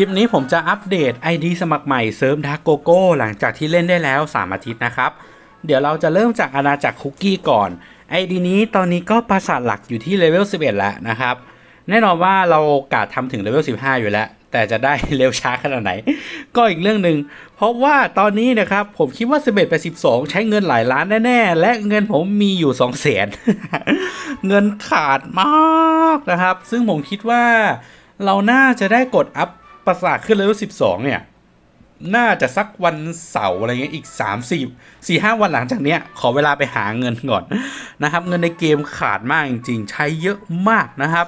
คลิปนี้ผมจะอัปเดต ID สมัครใหม่เซิร์ฟดาร์โกโก้หลังจากที่เล่นได้แล้ว 3 อาทิตย์นะครับ เดี๋ยวเราจะเริ่มจากอาณาจักรคุกกี้ก่อน ID นี้ตอนนี้ก็ปราสาทหลักอยู่ที่เลเวล 11 แล้วนะครับ แน่นอนว่าเราโอกาสทำถึงเลเวล 15 อยู่แล้ว แต่จะได้เร็วช้าขนาดไหน ก็อีกเรื่องหนึ่งเพราะว่าตอนนี้นะครับผมคิดว่า 11 ไป 12 ใช้เงินหลายล้านแน่ๆ และเงินผมมีอยู่ 2 0 0 0 0 0เงินขาดมากนะครับ ซึ่งผมคิดว่าเราน่าจะได้กดอัพ ประสาทขึ้นเลเวล12เนี่ย น่าจะสักวันเสาร์อะไรเงี้ยอีก3 4 4 5วันหลังจากเนี้ย ขอเวลาไปหาเงินก่อนนะครับ เงินในเกมขาดมากจริง ๆ ใช้เยอะมากนะครับ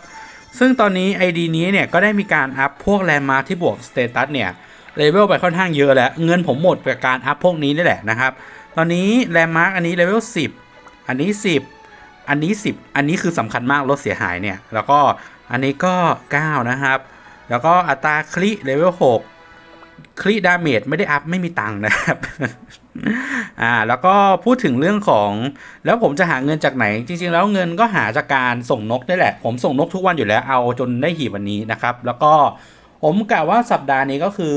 ซึ่งตอนนี้ ID นี้เนี่ยก็ได้มีการอัพพวกแลนด์มาร์คที่บวกสเตตัสเนี่ยเลเวลไปค่อนข้างเยอะแล้วเงินผมหมดกับการอัพพวกนี้นี่แหละนะครับ ตอนนี้แลนด์มาร์คอันนี้เลเวล10 อันนี้ 10 อันนี้ 10 อันนี้คือสำคัญมากลดเสียหายเนี่ย แล้วก็อันนี้ก็ 9 นะครับ แล้วก็อัตราคลิเลเวล6คลิดาเมจไม่ได้อัพไม่มีตังค์นะครับ อ่า แล้วก็พูดถึงเรื่องของ แล้วผมจะหาเงินจากไหน จริง ๆ แล้วเงินก็หาจากการส่งนกนี่แหละ ผมส่งนกทุกวันอยู่แล้วเอาจนได้หีบวันนี้นะครับ แล้วก็ผมกะว่าสัปดาห์นี้ก็คือ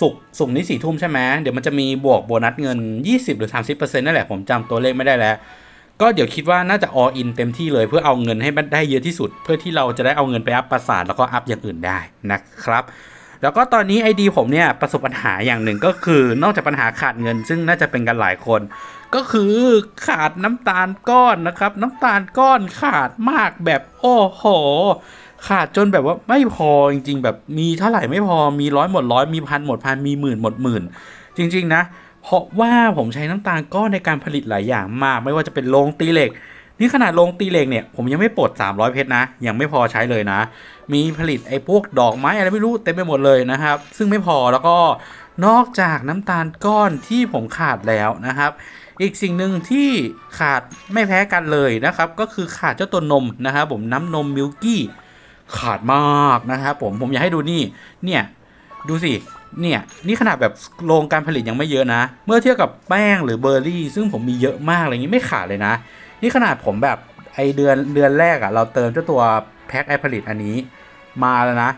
สุกร์สุกร์นี้สี่ทุ่มใช่ไหมเดี๋ยวมันจะมีบวกโบนัสเงิน 20 หรือ 30%นั่นแหละ ผมจำตัวเลขไม่ได้แล้ว ก็เดี๋ยวคิดว่าน่าจะ all in เต็มที่เลยเพื่อเอาเงินให้มันได้เยอะที่สุด เพื่อที่เราจะได้เอาเงินไปอัพประสาทแล้วก็อัพอย่างอื่นได้นะครับแล้วก็ตอนนี้ไอดีผมเนี่ยประสบปัญหาอย่างหนึ่งก็คือนอกจากปัญหาขาดเงิน ซึ่งน่าจะเป็นกันหลายคน ก็คือขาดน้ำตาลก้อนนะครับ น้ำตาลก้อนขาดมากแบบโอ้โห ขาดจนแบบว่าไม่พอจริง ๆ แบบมีเท่าไหร่ไม่พอมีร้อยหมดร้อยมีพันหมดพันมีหมื่นหมดหมื่นจริง ๆ นะ เพราะว่าผมใช้น้ำตาลก้อนในการผลิตหลายอย่างมาก ไม่ว่าจะเป็นโรงตีเหล็ก นี่ขนาดโรงตีเหล็กเนี่ยผมยังไม่ปลด 300 เพชรนะ ยังไม่พอใช้เลยนะ มีผลิตไอ้พวกดอกไม้อะไรไม่รู้เต็มไปหมดเลยนะครับ ซึ่งไม่พอแล้วก็นอกจากน้ำตาลก้อนที่ผมขาดแล้วนะครับ อีกสิ่งหนึ่งที่ขาดไม่แพ้กันเลยนะครับ ก็คือขาดเจ้าตัวนมนะครับผมน้ำนมมิลกี้ขาดมากนะครับผมผมอยากให้ดูนี่เนี่ยดูสิ เนี่ย นี่ขนาดแบบโรงการผลิตยังไม่เยอะนะ เมื่อเทียบกับแป้งหรือเบอร์รี่ ซึ่งผมมีเยอะมากอะไรอย่างนี้ไม่ขาดเลยนะ นี่ขนาดผมแบบไอเดือนเดือนแรกอะ่ะเราเติมเจ้าตัวแพ็คไอผลิตอันนี้มาแล้วนะ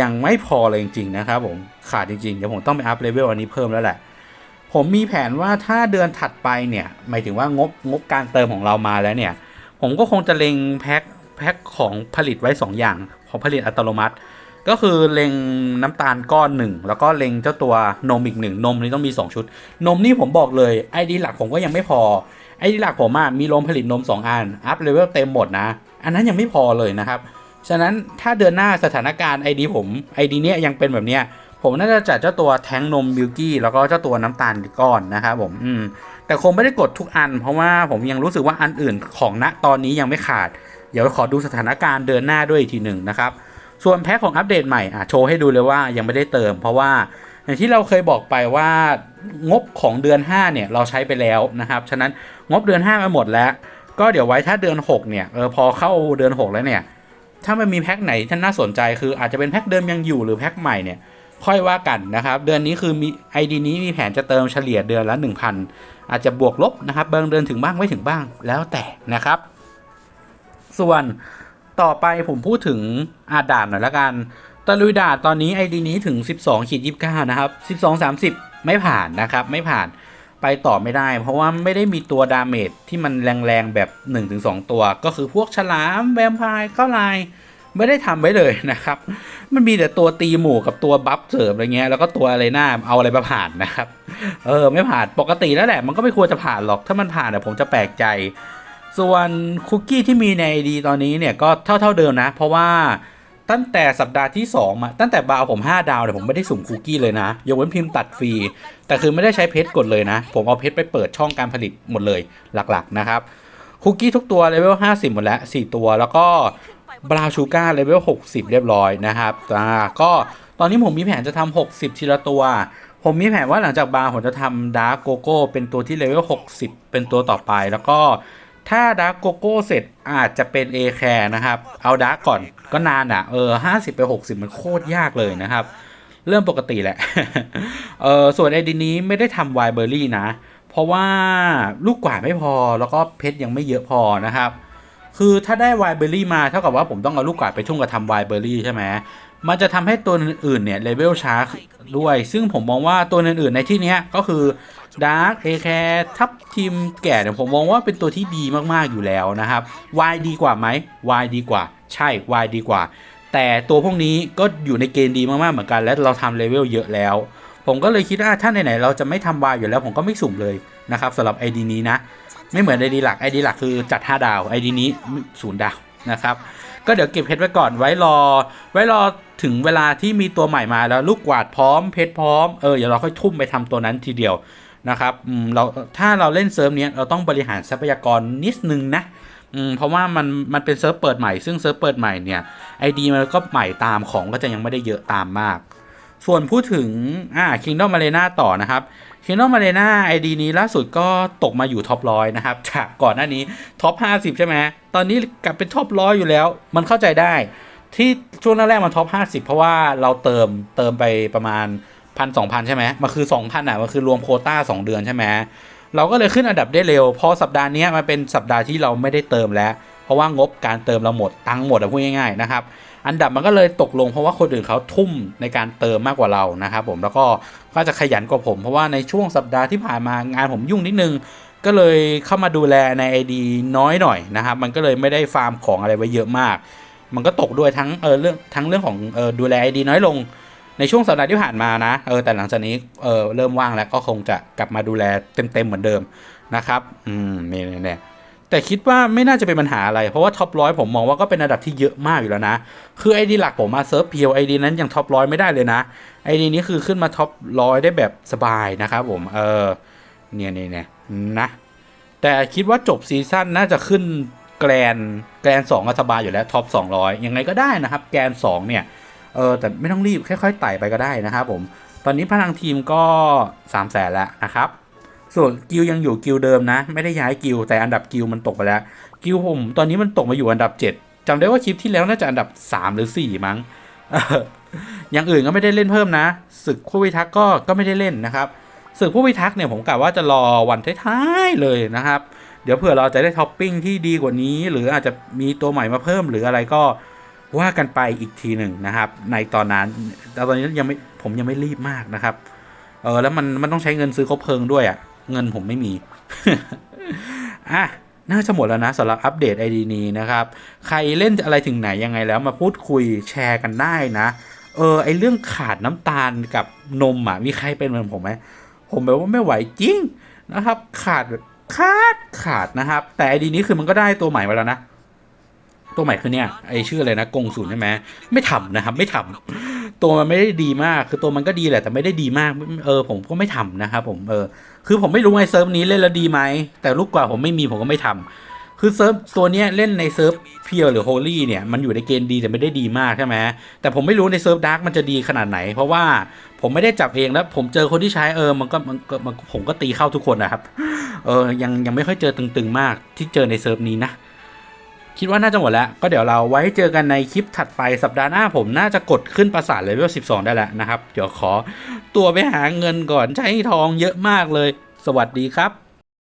ยังไม่พอเลยจริงๆนะครับผมขาดจริงๆ เดี๋ยวผมต้องไปอัพเลเวลอันนี้เพิ่มแล้วแหละ ผมมีแผนว่าถ้าเดือนถัดไปเนี่ยหมายถึงว่างบงบการเติมของเรามาแล้วเนี่ย ผมก็คงจะเล็งแพ็คแพ็คของผลิตไว้ 2 อย่าง ของผลิตอัตโนมัติ ก็คือเล็งน้ำตาลก้อนหนึ่งแล้วก็เล็งเจ้าตัวนมอีกหนึ่งนมนี่ต้องมี 2 ชุด นมนี่ผมบอกเลยไอดีหลักผมก็ยังไม่พอไอดีหลักผมอะมีโรงผลิตนม 2 อัน อัพเลเวลเต็มหมดนะ อันนั้นยังไม่พอเลยนะครับ ฉะนั้นถ้าเดือนหน้าสถานการณ์ไอดีผมไอดีเนี้ยยังเป็นแบบเนี้ยผมน่าจะจัดเจ้าตัวแท้งนมบิลกี้แล้วก็เจ้าตัวน้ำตาลก้อนนะครับผมอืมแต่คงไม่ได้กดทุกอัน เพราะว่าผมยังรู้สึกว่าอันอื่นของณตอนนี้ยังไม่ขาด เดี๋ยวขอดูสถานการณ์เดือนหน้าด้วยอีกทีหนึ่งนะครับ ส่วนแพ็คของอัปเดตใหม่อะโชว์ให้ดูเลยว่ายังไม่ได้เติม เพราะว่าอย่างที่เราเคยบอกไปว่างบของเดือน 5 เนี่ยเราใช้ไปแล้วนะครับ ฉะนั้นงบเดือน 5 มาหมดแล้ว ก็เดี๋ยวไว้ถ้าเดือน 6 เนี่ยเออพอเข้าเดือน 6 แล้วเนี่ย ถ้ามันมีแพ็คไหนที่น่าสนใจคืออาจจะเป็นแพ็คเดิมยังอยู่หรือแพ็คใหม่เนี่ยค่อยว่ากันนะครับ เดือนนี้คือมีไอดีนี้มีแผนจะเติมเฉลี่ยเดือนละ 1,000 อาจจะบวกลบนะครับบางเดือนถึงบ้างไม่ถึงบ้างแล้วแต่นะครับ ส่วน ต่อไปผมพูดถึงอาด่านหน่อยละกันตะลุยด่านตอนนี้ไอดีนี้ถึง 12ขีด29 นะครับ 12 30 ไม่ผ่านนะครับ ไม่ผ่านไปต่อไม่ได้ เพราะว่าไม่ได้มีตัวดาเมจที่มันแรงๆ แบบ 1-2 ตัว ก็คือพวกฉลามแวมไพร์เข้าลายไม่ได้ทำไว้เลยนะครับ มันมีแต่ตัวตีหมู่กับตัวบัฟเสริมอะไรเงี้ย แล้วก็ตัวอะไรหน้าเอาอะไรมาผ่านนะครับ เออ ไม่ผ่าน ปกติแล้วแหละ มันก็ไม่ควรจะผ่านหรอก ถ้ามันผ่านเนี่ยผมจะแปลกใจ ส่วนคุกกี้ที่มีใน ID ตอนนี้เนี่ยก็เท่าเท่าเดิมนะ เพราะว่าตั้งแต่สัปดาห์ที่2มาตั้งแต่บาวผม 5 ดาวเนี่ยผมไม่ได้สุ่มคุกกี้เลยนะ ยกเว้นพิมพ์ตัดฟรี แต่คือไม่ได้ใช้เพชรกดเลยนะ ผมเอาเพชรไปเปิดช่องการผลิตหมดเลยหลักๆนะครับคุกกี้ทุกตัวเลเวล50 หมดแล้ว 4 ตัวแล้วก็บราชูก้าเลเวล60 เรียบร้อยนะครับอ่าก็ตอนนี้ผมมีแผนจะทำ60 ทีละตัว ผมมีแผนว่าหลังจากบาร์ผมจะทำดาร์กโกโก้เป็นตัวที่เลเวล60 เป็นตัวต่อไปแล้วก็ ถ้าดาร์กโกโก้เสร็จอาจจะเป็น A แคร์นะครับ เอาดาร์กก่อนก็นานอะ เออ50ไป60มันโคตรยากเลยนะครับ เริ่มปกติแหละ เออส่วนไอดีนี้ไม่ได้ทำไวเบอร์รี่นะ เพราะว่าลูกกว่าไม่พอแล้วก็เพชรยังไม่เยอะพอนะครับ คือถ้าได้ไวเบอร์รี่มาเท่ากับว่าผมต้องเอาลูกกวาไปทุ่งกับทำไวเบอร์รี่ใช่ไหมมันจะทำให้ตัวอื่นๆเนี่ยเลเวลช้าด้วย ซึ่งผมมองว่าตัวอื่นๆในที่นี้ก็คือ ดาร์กเอแคร์ทับทีมแก่เนี่ยผมมองว่าเป็นตัวที่ดีมากๆอยู่แล้วนะครับ Y ดีกว่าไหม Y ดีกว่า ใช่ Y ดีกว่า แต่ตัวพวกนี้ก็อยู่ในเกณฑ์ดีมากๆเหมือนกัน และเราทำเลเวลเยอะแล้ว ผมก็เลยคิดว่าถ้าไหนๆเราจะไม่ทำ Y อยู่แล้ว ผมก็ไม่สุ่มเลยนะครับสำหรับ ID นี้นะ ไม่เหมือน ID หลัก ID หลักคือจัด 5 ดาว ID นี้ศูนย์ดาวนะครับก็เดี๋ยวเก็บเพชรไว้ก่อนไว้รอ ไว้รอถึงเวลาที่มีตัวใหม่มาแล้วลูกกวาดพร้อมเพชรพร้อมเออเดี๋ยวเราค่อยทุ่มไปทำตัวนั้นทีเดียว นะครับเราถ้าเราเล่นเซิร์ฟเนี้ยเราต้องบริหารทรัพยากรนิดนึงนะเพราะว่ามันมันเป็นเซิร์ฟเปิดใหม่ซึ่งเซิร์ฟเปิดใหม่เนี่ยไอดีมันก็ใหม่ตามของก็จะยังไม่ได้เยอะตามมาก ส่วนพูดถึงอ่า Kingdom Arena ต่อนะครับ Kingdom Arena ID นี้ล่าสุดก็ตกมาอยู่ท็อปร้อยนะครับจากก่อนหน้านี้ท็อป 50 ใช่ไหมตอนนี้กลับเป็นท็อปร้อยอยู่แล้ว มันเข้าใจได้ ที่ช่วงแรกๆมันท็อป 50 เพราะว่าเราเติมเติมไปประมาณ พันสองพันใช่ไหมมันคือ2,000อะมันคือรวมโคต้า2เดือนใช่ไหมเราก็เลยขึ้นอันดับได้เร็ว พอสัปดาห์นี้มันเป็นสัปดาห์ที่เราไม่ได้เติมแล้ว เพราะว่างบการเติมเราหมดตังหมดอะพูดง่ายๆนะครับอันดับมันก็เลยตกลงเพราะว่าคนอื่นเขาทุ่มในการเติมมากกว่าเรานะครับผมแล้วก็ก็จะขยันกว่าผม เพราะว่าในช่วงสัปดาห์ที่ผ่านมางานผมยุ่งนิดนึง ก็เลยเข้ามาดูแลใน ID น้อยหน่อยนะครับมันก็เลยไม่ได้ฟาร์มของอะไรไว้เยอะมาก มันก็ตกด้วยทั้งเออเรื่องทั้งเรื่องของเออดูแล ID น้อยลง ในช่วงสัปดาห์ที่ผ่านมานะเออแต่หลังจากนี้เออเริ่มว่างแล้วก็คงจะกลับมาดูแลเต็มๆเหมือนเดิมนะครับอืมนี่นี่นี่แต่คิดว่าไม่น่าจะเป็นปัญหาอะไร เพราะว่าท็อปร้อยผมมองว่าก็เป็นระดับที่เยอะมากอยู่แล้วนะ คือไอดีหลักผมมาเซิร์ฟเพียวไอดีนั้นยังท็อปร้อยไม่ได้เลยนะไอดีนี้คือขึ้นมาท็อปร้อยได้แบบสบายนะครับผมเออเนี่ยเนี่ยเนี่ยนะแต่คิดว่าจบซีซั่นน่าจะขึ้นแกรนแกรนสองก็สบายอยู่แล้วท็อปสองร้อยยังไงก็ได้นะครับ แกรนสองเนี่ย เออแต่ไม่ต้องรีบค่อยๆไต่ไปก็ได้นะครับผมตอนนี้พลังทีมก็3ามแสนแล้วนะครับ ส่วนกิลยังอยู่กิลเดิมนะ ไม่ได้ย้ายกิลแต่อันดับกิลมันตกไปแล้ว กิลผมตอนนี้มันตกมาอยู่อันดับ 7จำได้ว่าคลิปที่แล้วน่าจะอันดับ 3 หรือ 4 มั้งอออย่างอื่นก็ไม่ได้เล่นเพิ่มนะศึกผู้พิทักษ์ก็ก็ไม่ได้เล่นนะครับศึกผู้พิทักษ์เนี่ยผมกะว่าจะรอวันท้ายๆเลยนะครับ เดี๋ยวเผื่อเราจะได้ท็อปปิ้งที่ดีกว่านี้ หรืออาจจะมีตัวใหม่มาเพิ่มหรืออะไรก็ ว่ากันไปอีกทีหนึ่งนะครับ ในตอนนั้นแต่ตอนนี้ยังไม่ผมยังไม่รีบมากนะครับ เออแล้วมันมันต้องใช้เงินซื้อครบเพลิงด้วยอะ่ะ เงินผมไม่มีอะน่าจะหมดแล้วนะสำหรับอัปเดตไอดีนี้นะครับ ใครเล่นอะไรถึงไหนยังไงแล้วมาพูดคุยแชร์กันได้นะ เออไอเรื่องขาดน้ำตาลกับนมอะมีใครเป็นเหมือนผมไหมผมแบบว่าไม่ไหวจริงนะครับ ขาดแบบขาดขาดนะครับ แต่ไอดีนี้คือมันก็ได้ตัวใหม่มาแล้วนะ ตัวใหม่คือเนี่ยไอชื่ออะไรนะกงศูนย์ใช่ไหมไม่ทำนะครับไม่ทำตัวมันไม่ได้ดีมากคือตัวมันก็ดีแหละแต่ไม่ได้ดีมากเออผมก็ไม่ทำนะครับผมเออคือผมไม่รู้ไงเซิร์ฟนี้เล่นแล้วดีไหมแต่ลูกกว่าผมไม่มีผมก็ไม่ทำคือเซิร์ฟตัวเนี้ยเล่นในเซิร์ฟเพียวหรือโฮลี่เนี่ยมันอยู่ในเกณฑ์ดีแต่ไม่ได้ดีมากใช่ไหมแต่ผมไม่รู้ในเซิร์ฟดาร์กมันจะดีขนาดไหน เพราะว่าผมไม่ได้จับเองแล้ว ผมเจอคนที่ใช้เออมันก็มันก็ผมก็ตีเข้าทุกคนนะครับเออยังยังไม่ค่อยเจอตึงๆมากที่เจอในเซิร์ฟนี้นะ คิดว่าน่าจะหมดแล้ว ก็เดี๋ยวเราไว้เจอกันในคลิปถัดไปสัปดาห์หน้าผมน่าจะกดขึ้นประสาทเลเวล 12 ได้แล้วนะครับ เดี๋ยวขอตัวไปหาเงินก่อนใช้ทองเยอะมากเลย สวัสดีครับ